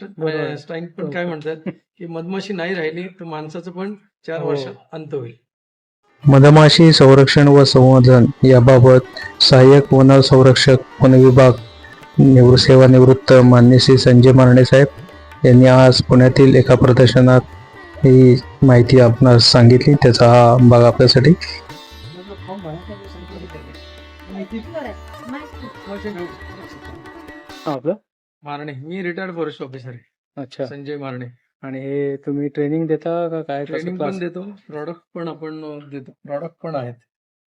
Stein पण काय म्हणतात की मधमाशी नाही राहिली तर माणसाचं पण चार हो. वर्षात अंत होईल. मधमाशी संरक्षण व संवर्धन याबाबत सहाय्यक वन संरक्षक वन विभाग निवृ सेवानिवृत्त मान्य श्री संजय मारणे साहेब यांनी आज पुण्यातील एका प्रदर्शनात ही माहिती आपणास सांगितली. त्याचा हा भाग आपल्यासाठी. आपलं? मारणे. मी रिटायर्ड फॉरेस्ट ऑफिसर आहे. अच्छा. संजय मारणे. आणि हे तुम्ही ट्रेनिंग देता का काय? कसं ट्रेनिंग class? पण देतो. प्रॉडक्ट पण आपण देतो. प्रॉडक्ट पण आहेत.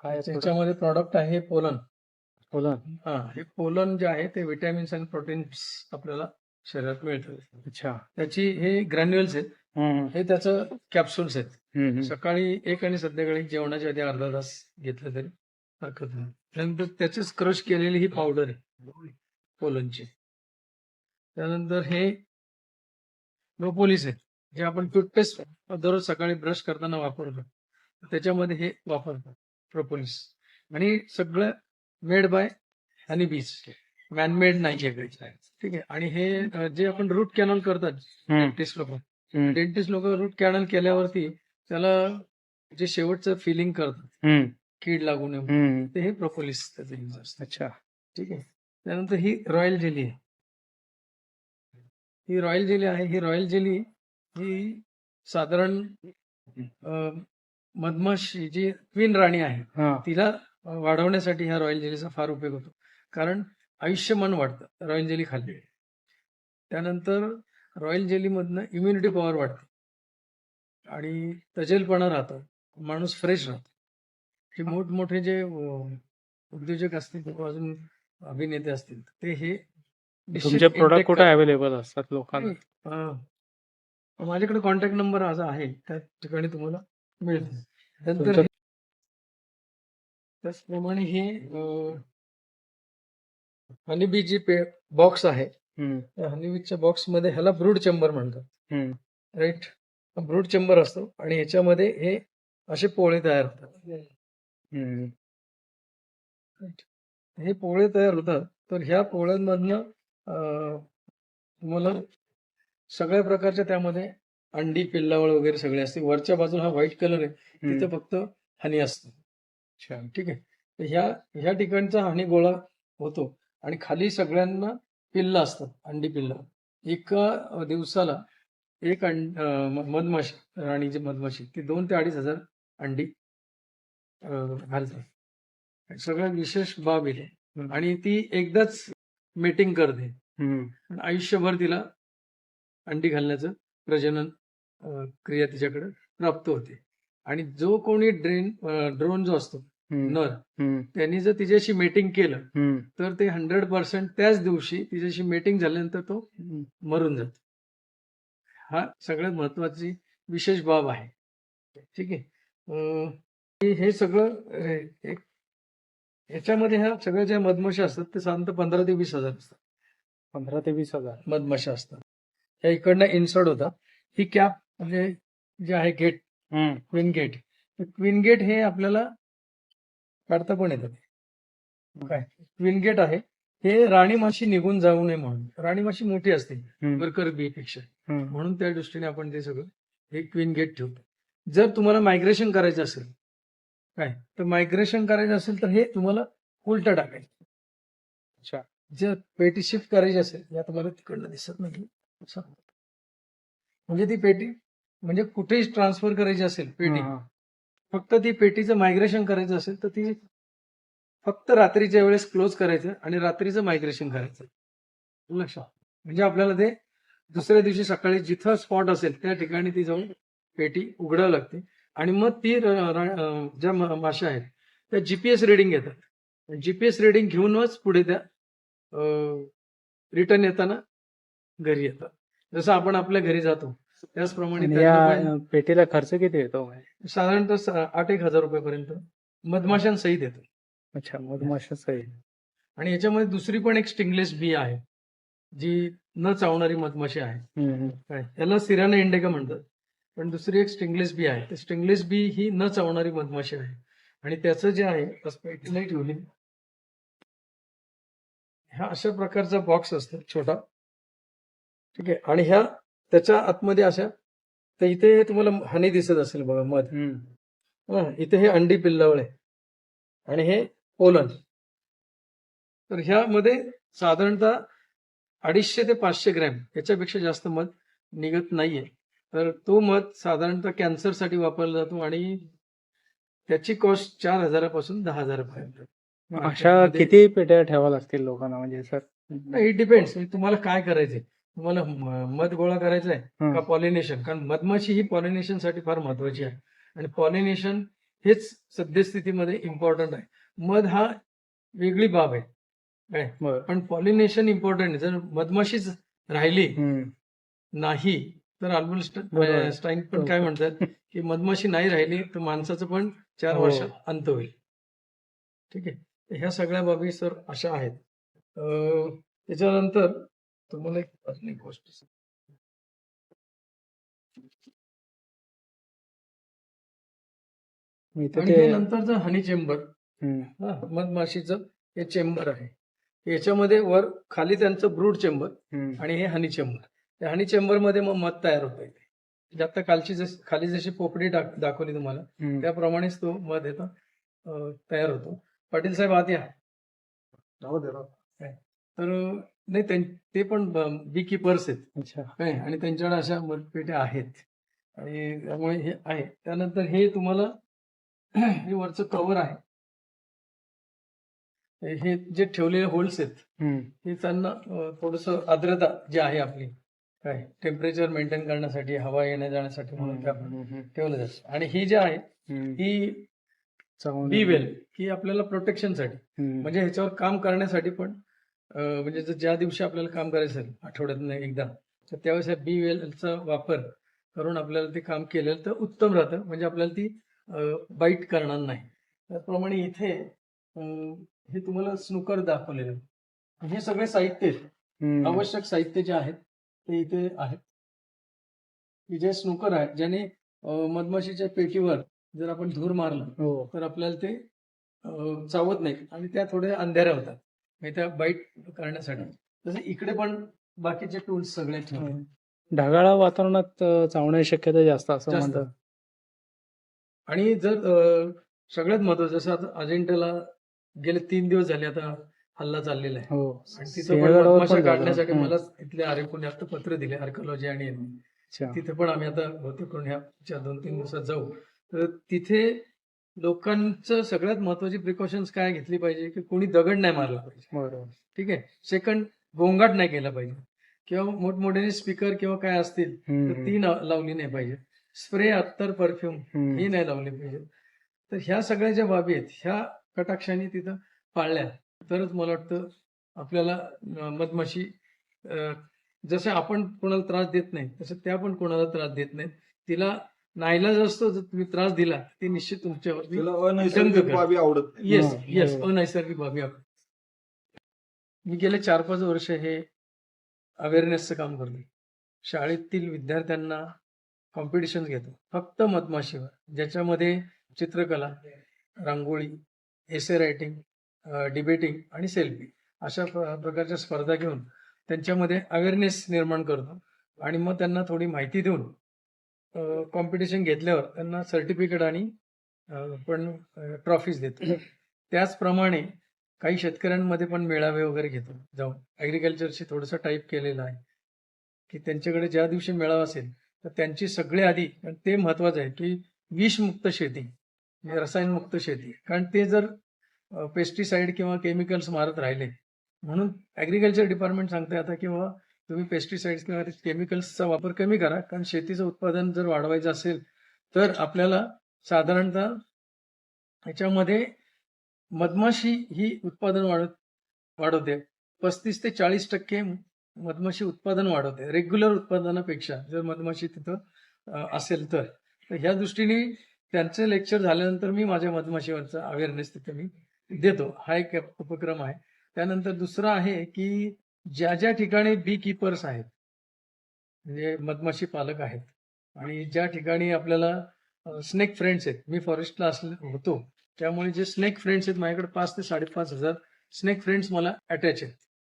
काय? त्याच्यामध्ये प्रॉडक्ट आहे पोलन. बोला हा हे पोलन जे आहे ते विटॅमिन्स आणि प्रोटीन्स आपल्याला शरीरात मिळतात अच्छा. त्याची हे ग्रॅन्युअल्स आहेत. हम्म, हे त्याचं कॅप्सूल्स आहेत. हम्म, हम्म. सकाळी एक आणि संध्याकाळी जेवणाच्या आधी अर्धा तास घेतलं तरी हरकत नाही. त्यानंतर त्याचीच क्रश केलेली ही पावडर आहे. पोलनची. त्यानंतर हे प्रोपोलिस आहे जे आपण टूथपेस्ट दररोज सकाळी ब्रश करताना वापरतो. त्याच्यामध्ये हे वापरतात प्रोपोलिस आणि सगळं मेड बाय हनी बीज मॅनमेड नाही आहे. ठीक आहे. आणि हे जे आपण रूट कॅनल करतात डेंटिस्ट लोक. डेंटिस्ट लोक रूट कॅनल केल्यावरती त्याला जे शेवटचं फिलिंग करतात कीड लागू नये. ते हे प्रोपोलिस त्याचं यूज असतं. अच्छा. ठीक आहे. त्यानंतर ही रॉयल जेली आहे. ही रॉयल जेली आहे. ही रॉयल जेली ही साधारण मधमाशी जी क्वीन राणी आहे तिला वाढवण्यासाठी ह्या रॉयल जेलीचा फार उपयोग होतो. कारण आयुष्यमान वाढतं रॉयल जेली खाल्ली त्यानंतर रॉयल जेलीमधनं इम्युनिटी पॉवर वाढते. आणि तजेलपणा राहतं. माणूस फ्रेश राहतो. हे मोठमोठे जे उद्योजक असतील किंवा अजून अभिनेते असतील ते हे तुमचे प्रोडक्ट कुठे अवेलेबल असतात लोकांना? माझ्याकडे कॉन्टॅक्ट नंबर आज आहे. त्या ठिकाणी तुम्हाला मिळेल. नंतर तुमचं- हे- त्याचप्रमाणे हे हनीबी जी पे बॉक्स आहे. हम्म, त्या हनीबीच्या बॉक्समध्ये ह्याला ब्रूड चेंबर म्हणतात. हम्म. राईट ब्रूड चेंबर असतो आणि ह्याच्यामध्ये हे असे पोळे तयार होतात. हम्म. हे पोळे तयार होतात. तर ह्या पोळ्यांमधनं तुम्हाला सगळ्या प्रकारच्या त्यामध्ये अंडी पिल्लावळ वगैरे सगळे असते. वरच्या बाजूला हा व्हाईट कलर आहे. तिथे. फक्त हनी असतं. ठीक आहे. तर ह्या ह्या ठिकाणचा हनी गोळा होतो. आणि खाली सगळ्यांना पिल्ल असतात. अंडी पिल्ल. एका दिवसाला एक मधमाशी राणीची मधमाशी ती दोन ते अडीच हजार अंडी अं, घालते. सगळ्यात विशेष बाब हम्म. आणि ती एकदाच मेटिंग करते. पण आयुष्यभर तिला अंडी घालण्याचं प्रजनन क्रिया तिच्याकडे प्राप्त होते. आणि जो कोणी ड्रेन ड्रोन जो असतो नर त्यांनी जर तिच्याशी मेटिंग केलं तर ते हंड्रेड पर्सेंट त्याच दिवशी तिच्याशी मेटिंग झाल्यानंतर तो. मरून जातो. हा सगळ्यात महत्वाची विशेष बाब आहे. ठीक आहे. हे- सगळं एक याच्यामध्ये ह्या सगळ्या ज्या मधमाशा असतात ते साधारणतः पंधरा ते वीस हजार असतात. पंधरा ते वीस हजार. मधमाशा असतात. ह्या इकडनं इन्सर्ट होतात ही कॅप म्हणजे जे आहे gate queen gate queen gate हे आपल्याला काढता पण येतात काय? क्वीन गेट आहे. हे राणी माशी निघून जाऊ नये म्हणून. राणी माशी मोठी असते. वर्कर बी पेक्षा. म्हणून त्या दृष्टीने आपण ते सगळं हे क्वीन गेट ठेवतो. जर तुम्हाला मायग्रेशन करायचं असेल काय? तर मायग्रेशन करायचं असेल तर हे तुम्हाला उलट टाकायचं. अच्छा. जर पेटी शिफ्ट करायची असेल या तुम्हाला तिकडनं दिसत नाही. म्हणजे ती पेटी म्हणजे कुठेही ट्रान्सफर करायची असेल पेटी. फक्त ती पेटीचं मायग्रेशन करायचं असेल तर ती फक्त रात्रीच्या वेळेस क्लोज करायचं आणि रात्रीचं मायग्रेशन करायचं. लक्षात. म्हणजे आपल्याला ते दुसऱ्या दिवशी सकाळी जिथं स्पॉट असेल त्या ठिकाणी ती जाऊन पेटी उघडावं लागते. आणि मग ती ज्या माशा आहेत त्या जीपीएस रिडिंग घेतात. जीपीएस रिडिंग घेऊनच पुढे त्या रिटर्न येताना घरी येतात. जसं आपण आपल्या घरी जातो त्याचप्रमाणे पेटीला खर्च किती येतो साधारणतः स- आठ एक हजार रुपयापर्यंत मधमाशांसहित येतो. अच्छा मधमाशाच आहे आणि याच्यामध्ये दुसरी पण एक स्टिंगलेस बी आहे जी न चावणारी मधमाशी आहे. हम्म, हम्म. काय? याला सिराना इंडिका म्हणतात. पण दुसरी एक स्टिंगलेस बी आहे. ते स्टिंगलेस बी ही न चावणारी मधमाशी आहे. आणि त्याचं जे आहे पेटीलाही ठेवली. ह्या अशा प्रकारचा बॉक्स असतो छोटा. ठीक आहे? आणि ह्या त्याच्या आतमध्ये अशा तर इथे तुम्हाला हनी दिसत असेल बघा मध. हं, इथे हे अंडी पिल्लावळ. आहे आणि हे पोलन. तर ह्यामध्ये साधारणतः अडीचशे ते पाचशे ग्रॅम याच्यापेक्षा जास्त मध निघत नाहीये. तर तो मध साधारणतः कॅन्सरसाठी वापरला जातो आणि त्याची कॉस्ट चार हजारापासून दहा हजारापर्यंत. अशा किती पेट्या ठेवाव्या लागतील लोकांना? म्हणजे सर इट डिपेंड्स तुम्हाला काय करायचंय? तुम्हाला मध गोळा करायचा आहे. का पॉलिनेशन कारण मधमाशी ही पॉलिनेशनसाठी फार महत्वाची आहे. आणि पॉलिनेशन हेच सद्यस्थितीमध्ये इम्पॉर्टंट आहे. मध हा वेगळी बाब आहे. काय पण पॉलिनेशन इम्पॉर्टंट आहे. जर मधमाशीच राहिली. नाही तर. अल्बर्ट स्टाईन पण काय म्हणतात की मधमाशी नाही राहिली तर माणसाचं पण चार हो. वर्षात अंत होईल ठीक आहे ह्या सगळ्या बाबी सर अशा आहेत त्याच्यानंतर तुम्हाला एक अजून एक गोष्ट नंतरचं हनी चेंबर. मधमाशीचं हे चेंबर आहे याच्यामध्ये वर खाली त्यांचं ब्रूड चेंबर. आणि हे हनी चेंबर त्या हनी चेंबरमध्ये मग मध तयार होत आहे म्हणजे आता कालची जशी खाली जशी पोपडी दाख- दाखवली तुम्हाला. त्याप्रमाणेच तो मध येतो तयार होतो. पाटील साहेब आत या? तर नाही ते पण बी किपर्स आहेत. अच्छा. काय? आणि त्यांच्याकडे अशा मतपेट्या आहेत. आणि त्यामुळे हे आहे. त्यानंतर हे तुम्हाला हे वरचं कव्हर आहे. हे- जे ठेवलेले होल्स आहेत. हे त्यांना थोडस आर्द्रता जी आहे आपली काय टेम्परेचर मेंटेन करण्यासाठी हवा येण्या जाण्यासाठी म्हणून ते आपण. ठेवलं जातं आणि ही जी आहे. ही बी वेल ही आपल्याला प्रोटेक्शनसाठी. म्हणजे ह्याच्यावर काम करण्यासाठी पण म्हणजे जर ज्या दिवशी आपल्याला काम करायचं असेल आठवड्यातून एकदा तर त्यावेळेस ह्या बी वेलचा वापर करून आपल्याला ते काम केलेलं तर उत्तम राहतं म्हणजे आपल्याला ती बाईट करणार नाही त्याचप्रमाणे इथे हे तुम्हाला स्नुकर दाखवलेलं. हे सगळे साहित्य. आवश्यक साहित्य जे आहेत ते इथे आहेत. जे स्नुकर आहे ज्याने मधमाशीच्या पेटीवर जर आपण धूर मारला हो. तर आपल्याला ते अं, चावत नाही आणि त्या थोड्या अंधाऱ्या होतात. म्हणजे त्या बाईट करण्यासाठी. तसं इकडे पण बाकीचे टूल्स सगळे ठेवले. ढगाळ वातावरणात अं, चावण्याची शक्यता जास्त असं जास्त. म्हणतात. आणि जर अं, सगळ्यात महत्वाचं जसं आता अजिंठ्याला गेले तीन दिवस झाले आता हल्ला चाललेला आहे हो आणि तिथं पण सिंहगडावर मधमाशा पण झालं. काढण्यासाठी. मला इथले आरे पुण्यात पत्र दिले आर्कॉलॉजी आणि यांनी. अच्छा. तिथे पण आम्ही आता बहुतेक करून ह्या दोन तीन दिवसात जाऊ तर तिथे लोकांचं सगळ्यात महत्वाची प्रिकॉशन्स काय घेतली पाहिजे की कोणी दगड नाही मारला पाहिजे बरोबर ठीक आहे सेकंड गोंगाट नाही केला पाहिजे किंवा मोठमोठे स्पीकर किंवा काय असतील तर हम्म. ती ना- लावली नाही पाहिजे स्प्रे अत्तर परफ्यूम हम्म. ही नाही लावली पाहिजे तर ह्या सगळ्या ज्या बाबी आहेत ह्या कटाक्षाने तिथं पाळल्या तरच मला वाटतं आपल्याला मधमाशी जसं आपण कोणाला त्रास देत नाही तसं त्या पण कोणाला त्रास देत नाहीत. तिला नाईलाज असतो जर तुम्ही त्रास दिला ती निश्चित तुमच्यावरती तिला जंग अनैसर्गिक. बाबी आवडत येस येस. अनैसर्गिक बाबी आपण मी गेले चार पाच वर्ष हे अवेअरनेसचं काम करतो शाळेतील विद्यार्थ्यांना कॉम्पिटिशन घेतो. फक्त मधमाशीवर. ज्याच्यामध्ये चित्रकला रांगोळी एसे रायटिंग डिबेटिंग आणि सेल्फी अशा प्र- प्रकारच्या स्पर्धा घेऊन त्यांच्यामध्ये अवेअरनेस निर्माण करतो. आणि मग त्यांना थोडी माहिती देऊन कॉम्पिटिशन घेतल्यावर त्यांना सर्टिफिकेट आणि पण ट्रॉफीज देतो. त्याचप्रमाणे काही शेतकऱ्यांमध्ये पण मेळावे वगैरे घेतो. जाऊन ॲग्रिकल्चरशी थोडंसं टाईप केलेलं आहे. की त्यांच्याकडे ज्या दिवशी मेळावा असेल तर त्यांची सगळे आधी ते महत्वाचं आहे की विषमुक्त शेती रसायनमुक्त शेती. कारण ते जर पेस्टिसाईड किंवा केमिकल्स मारत राहिले. म्हणून ॲग्रिकल्चर डिपार्टमेंट सांगते आता की बाबा तुम्ही पेस्टिसाइड्स किंवा केमिकल्सचा वापर कमी करा कारण शेतीचं उत्पादन जर वाढवायचं असेल तर आपल्याला साधारणतः याच्यामध्ये मधमाशी ही उत्पादन वाढत वाढवते. पस्तीस ते चाळीस टक्के मधमाशी उत्पादन वाढवते रेग्युलर उत्पादनापेक्षा जर मधमाशी तिथं असेल तर. तर ह्या दृष्टीने त्यांचं लेक्चर झाल्यानंतर मी माझ्या मधमाशीवरचा अवेअरनेस तिथे मी देतो. हा एक उपक्रम आहे. त्यानंतर दुसरा आहे की ज्या ज्या ठिकाणी बी किपर्स आहेत म्हणजे मधमाशी पालक आहेत आणि ज्या ठिकाणी आपल्याला स्नेक फ्रेंड्स आहेत. मी फॉरेस्टला असले होतो. त्यामुळे जे स्नेक फ्रेंड्स आहेत माझ्याकडे पाच ते साडेपाच हजार स्नेक फ्रेंड्स मला अटॅच आहेत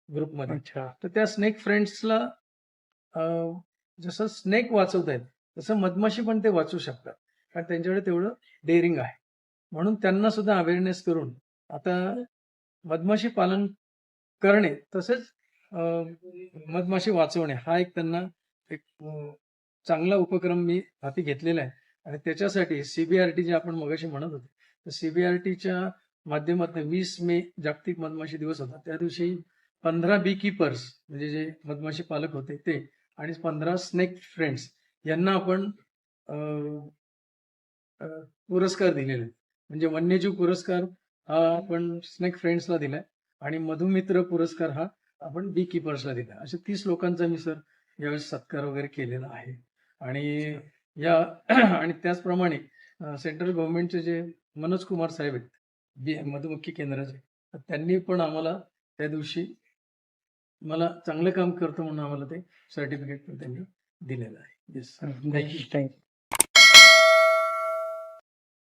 ग्रुपमध्ये अच्छा. तर त्या स्नेक फ्रेंड्सला जसं स्नेक वाचवत आहेत तसं मधमाशी पण ते वाचू शकतात. कारण त्यांच्याकडे तेवढं डेअरिंग आहे. म्हणून त्यांना सुद्धा अवेअरनेस करून आता मधमाशी पालन करणे तसेच मधमाशी वाचवणे हा एक त्यांना एक चांगला उपक्रम मी हाती घेतलेला आहे आणि त्याच्यासाठी सीबीआरटी जे आपण मगाशी म्हणत होते तर सीबीआरटीच्या माध्यमातून वीस मे जागतिक मधमाशी दिवस होता त्या दिवशी पंधरा बी कीपर्स म्हणजे जे मधमाशी पालक होते ते आणि पंधरा स्नेक फ्रेंड्स यांना आपण पुरस्कार दिलेले आहेत. म्हणजे वन्यजीव पुरस्कार हा आपण स्नेक फ्रेंड्सला दिलाय. आणि मधुमित्र पुरस्कार हा आपण बी कीपर्सला दिला असे तीस लोकांचा मी सर यावेळेस सत्कार वगैरे केलेला आहे. आणि या आणि त्याचप्रमाणे सेंट्रल गव्हर्नमेंटचे जे मनोज कुमार साहेब आहेत बी मधुमक्खी केंद्राचे त्यांनी पण आम्हाला त्या दिवशी मला चांगलं काम करतो म्हणून आम्हाला ते सर्टिफिकेट पण त्यांनी दिलेलं आहे. Yes thank you thank you